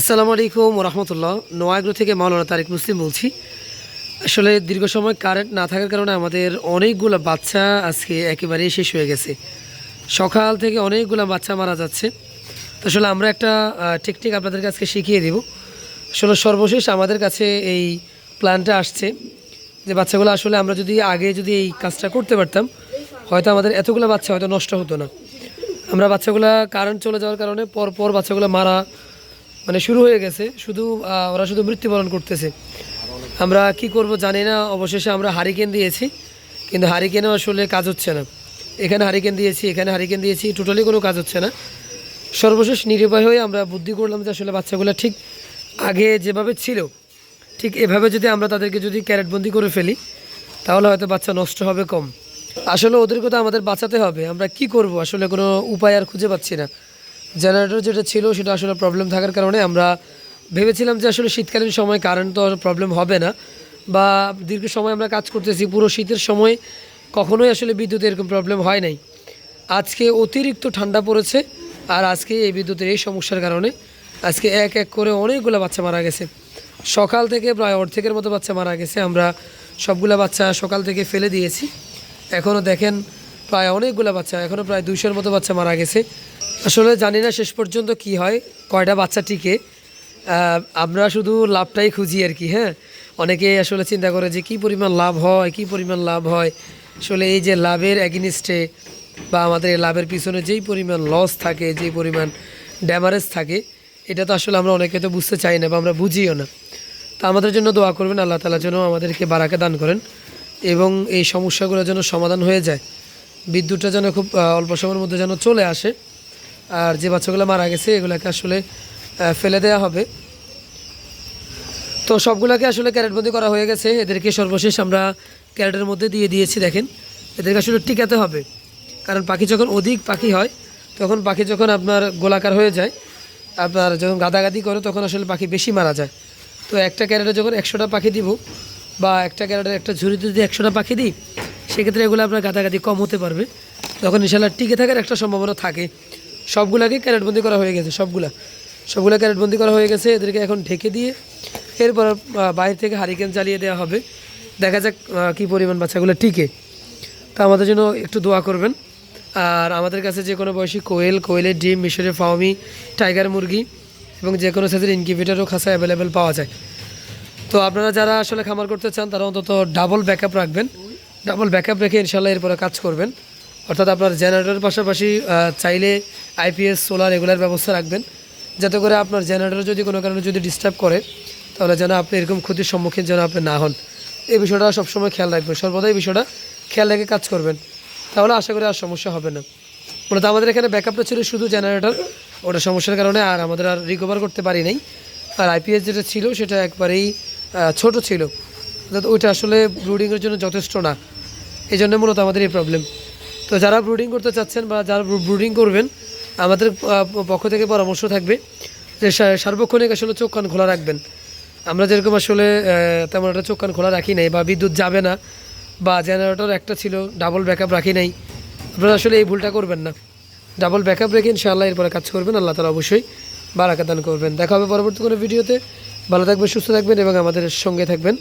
আসসালামু আলাইকুম রহমতুল্লাহ। নোয়াগ্রো থেকে মাওলানা তারিক মুসলিম বলছি। আসলে দীর্ঘ সময় কারেন্ট না থাকার কারণে আমাদের অনেকগুলো বাচ্চা আজকে একেবারেই শেষ হয়ে গেছে। সকাল থেকে অনেকগুলো বাচ্চা মারা যাচ্ছে। আসলে আমরা একটা টেকনিক আপনাদের কাছে শিখিয়ে দেব। আসলে সর্বশেষ আমাদের কাছে এই প্ল্যানটা আসছে যে বাচ্চাগুলো আসলে আমরা যদি আগে যদি এই কাজটা করতে পারতাম, হয়তো আমাদের এতগুলো বাচ্চা হয়তো নষ্ট হতো না। আমরা বাচ্চাগুলো কারেন্ট চলে যাওয়ার কারণে পর পর বাচ্চাগুলো মারা মানে শুরু হয়ে গেছে। শুধু ওরা শুধু মৃত্যুবরণ করতেছে। আমরা কি করব জানি না। অবশেষে আমরা হারিকেন দিয়েছি। কিন্তু হারিকেনও আসলে কাজ হচ্ছে না। এখানে হারিকেন দিয়েছি, এখানে হারিকেন দিয়েছি টোটালি কোনো কাজ হচ্ছে না। সর্বশেষ নিরুপায় হয়ে আমরা বুদ্ধি করলাম যে আসলে বাচ্চাগুলো ঠিক আগে যেভাবে ছিল, ঠিক এভাবে যদি আমরা তাদেরকে যদি ক্যারেটবন্দি করে ফেলি, তাহলে হয়তো বাচ্চা নষ্ট হবে কম। আসলে ওদের কথা আমাদের বাঁচাতে হবে। আমরা কি করব? আসলে কোনো উপায় আর খুঁজে পাচ্ছি না। জেনারেটর যেটা ছিল, সেটা আসলে প্রবলেম থাকার কারণে আমরা ভেবেছিলাম যে আসলে শীতকালীন সময় কারেন্ট তো প্রবলেম হবে না, বা দীর্ঘ সময় আমরা কাজ করতেছি, পুরো শীতের সময় কখনোই আসলে বিদ্যুৎ এরকম প্রবলেম হয় নাই। আজকে অতিরিক্ত ঠান্ডা পড়েছে, আর আজকে এই বিদ্যুতের এই সমস্যার কারণে আজকে এক এক করে অনেকগুলো বাচ্চা মারা গেছে। সকাল থেকে প্রায় অর্ধেকের মতো বাচ্চা মারা গেছে, আমরা সবগুলো বাচ্চা সকাল থেকে ফেলে দিয়েছি। এখনও দেখেন প্রায় অনেকগুলো বাচ্চা এখনও প্রায় দুইশোর মতো বাচ্চা মারা গেছে। আসলে জানি না শেষ পর্যন্ত কি হয়, কয়টা বাচ্চা টিকে। আমরা শুধু লাভটাই খুঁজি আর কি হ্যাঁ। অনেকে আসলে চিন্তা করে যে কী পরিমাণ লাভ হয়, কী পরিমাণ লাভ হয়। আসলে এই যে লাভের অ্যাগিনিস্টে বা আমাদের লাভের পিছনে যেই পরিমাণ লস থাকে, যেই পরিমাণ ড্যামারেজ থাকে, এটা তো আসলে আমরা অনেকে তো বুঝতে চাই না বা আমরা বুঝিও না। তো আমাদের জন্য দোয়া করবেন, আল্লাহ তালা যেন আমাদেরকে বারাকে দান করেন এবং এই সমস্যাগুলো যেন সমাধান হয়ে যায়। বিদ্যুৎটা যেন খুব অল্প সময়ের মধ্যে যেন চলে আসে। আর যে বাচ্চাগুলো মারা গেছে, এগুলোকে আসলে ফেলে দেওয়া হবে। তো সবগুলোকে আসলে ক্যারেটবন্দি করা হয়ে গেছে। এদেরকে সর্বশেষ আমরা ক্যারেটের মধ্যে দিয়ে দিয়েছি, দেখেন। এদেরকে আসলে টিকাতে হবে। কারণ পাখি যখন অধিক পাখি হয়, তখন পাখি যখন আপনার গোলাকার হয়ে যায়, আপনার যখন গাদাগাদি করে, তখন আসলে পাখি বেশি মারা যায়। তো একটা ক্যারেটে যখন একশোটা পাখি দিব, বা একটা ক্যারেটের একটা ঝুড়িতে যদি একশোটা পাখি দিই, সেক্ষেত্রে এগুলো আপনার গাদাগাদি কম হতে পারবে। তখন ইনশাল্লাহ টিকে থাকার একটা সম্ভাবনা থাকে। সবগুলাকে ক্যারেটবন্দি করা হয়ে গেছে, সবগুলা। সবগুলা ক্যারেটবন্দি করা হয়ে গেছে, এদেরকে এখন ঢেকে দিয়ে এরপর বাইরে থেকে হারিকেন চালিয়ে দেওয়া হবে। দেখা যাক কী পরিমাণ বাচ্চাগুলো টিকে। তা আমাদের জন্য একটু দোয়া করবেন। আর আমাদের কাছে যে কোনো বয়সী কোয়েল, কোয়েলের ডিম মিশরের ফাওমি, টাইগার মুরগি এবং যে কোনো সাইজের ইনকিউবেটারও খাসা অ্যাভেলেবেল পাওয়া যায়। তো আপনারা যারা আসলে খামার করতে চান, তারা অন্তত ডাবল ব্যাকআপ রাখবেন। ডাবল ব্যাকআপ রেখে ইনশাল্লাহ এরপরে কাজ করবেন। অর্থাৎ আপনার জেনারেটরের পাশাপাশি চাইলে আইপিএস সোলার এগুলার ব্যবস্থা রাখবেন। যাতে করে আপনার জেনারেটর যদি কোনো কারণে যদি ডিস্টার্ব করে, তাহলে যেন আপনি এরকম ক্ষতির সম্মুখীন যেন আপনি না হন। এই বিষয়টা সবসময় খেয়াল রাখবেন। সর্বদা এই বিষয়টা খেয়াল রেখে কাজ করবেন। তাহলে আশা করি আর সমস্যা হবে না। মূলত আমাদের এখানে ব্যাকআপটা ছিল শুধু জেনারেটর। ওটা সমস্যার কারণে আর আমাদের আর রিকভার করতে পারি নাই। আর আইপিএস যেটা ছিল, সেটা একবারেই ছোট ছিল। অর্থাৎ ওইটা আসলে ব্রুডিংয়ের জন্য যথেষ্ট না। এই জন্য মূলত আমাদের এই প্রবলেম তো যারা ব্রুডিং করতে চাচ্ছেন বা যারা ব্রুডিং করবেন, আমাদের পক্ষ থেকে পরামর্শ থাকবে যে সার্বক্ষণিক আসলে চোখ কান খোলা রাখবেন। আমরা যেরকম আসলে তেমন একটা চোখ কান খোলা রাখি নাই বা বিদ্যুৎ যাবে না বা জেনারেটর একটা ছিল ডাবল ব্যাকআপ রাখি নাই। আপনারা আসলে এই ভুলটা করবেন না। ডাবল ব্যাকআপ রেখে ইনশাআল্লাহ এরপরে কাজ করবেন, আল্লাহ তালা অবশ্যই বারাকা দান করবেন। দেখা হবে পরবর্তী কোনো ভিডিওতে ভালো থাকবেন সুস্থ থাকবেন এবং আমাদের সঙ্গে থাকবেন।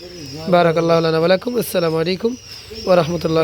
বারাকাল্লাহ আলাইকুম আসসালামু আলাইকুম ওরহমতুল্লাহ